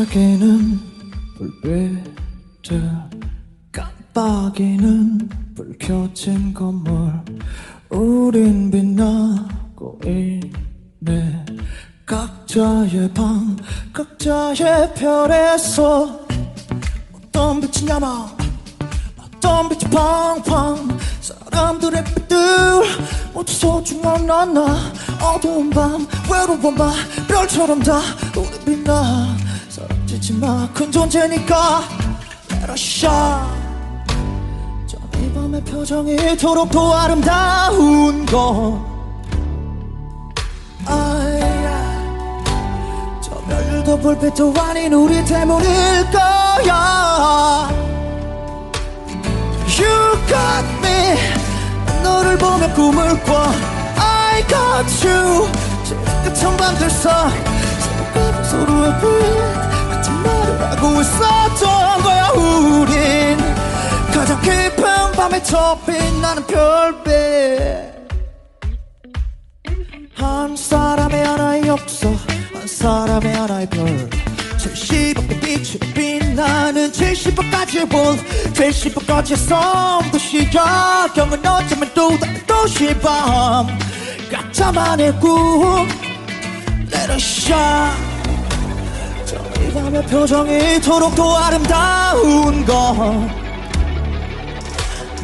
반짝이는 불빛들 깜빡이는 불 켜진 건물. 우린 빛나고 있네. 각자의 방 각자의 별에서 어떤 빛이 남아 어떤 빛이 팡팡. 사람들의 빛들 모두 소중한 나나. 어두운 밤 외로운 밤 별처럼 다 우리 빛나 지지 마큰 존재니까. Let 저이 밤의 표정이 이토록 더 아름다운 건 아야. 저 별도 불빛도 아닌 우리 때문일 거야. You got me. 너를 보며 꿈을 꿔. I got you. 끝은 밤들서. 서로가 서로의 빛 저 빛나는 별빛. 한 사람의 하나의 역사 한 사람의 하나의 별. 70억의 빛을 빛나는 70억까지 볼 70억까지 섬도 시작 경은 어쩌면 또 다른 도시밤. 각자만의 꿈. Let us shine. 저이 밤의 표정이 이토록 더 아름다운 건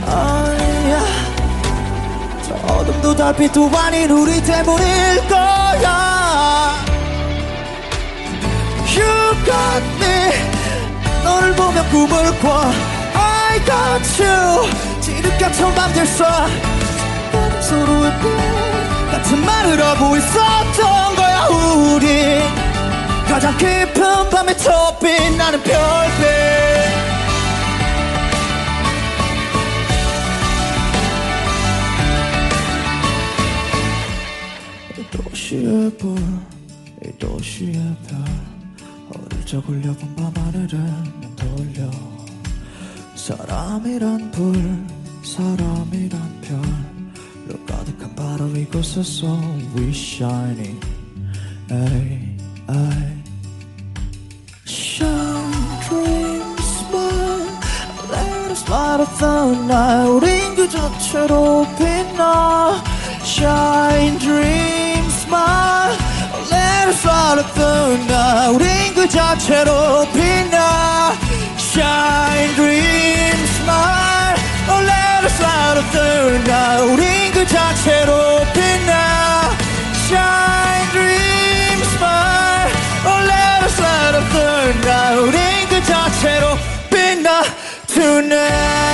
아야. 저 어둠도 달빛도 아닌 우리 때문일 거야. You got me. 너를 보며 꿈을 꿔. I got you. 지름 같은 밤들 써 서로의 빛 같은 말을 하고 있었던 거야 우리. 가장 깊은 밤에 더 빛나는 별빛 불, 이 도시의 별 어릴 적 흘려본 밤하늘은 돌려 사람이란 불, 사람이란 별로 가득한 바로 이곳에서 we shining light up the night 우린 그 자체로 빛나 Shine, dream, Night 우린 그 자체로 빛나 Shine, dream, smile Oh, let us light up the night 우린 그 자체로 빛나 Shine, dream, smile Oh, let us light up the night 우린 그 자체로 빛나 Tonight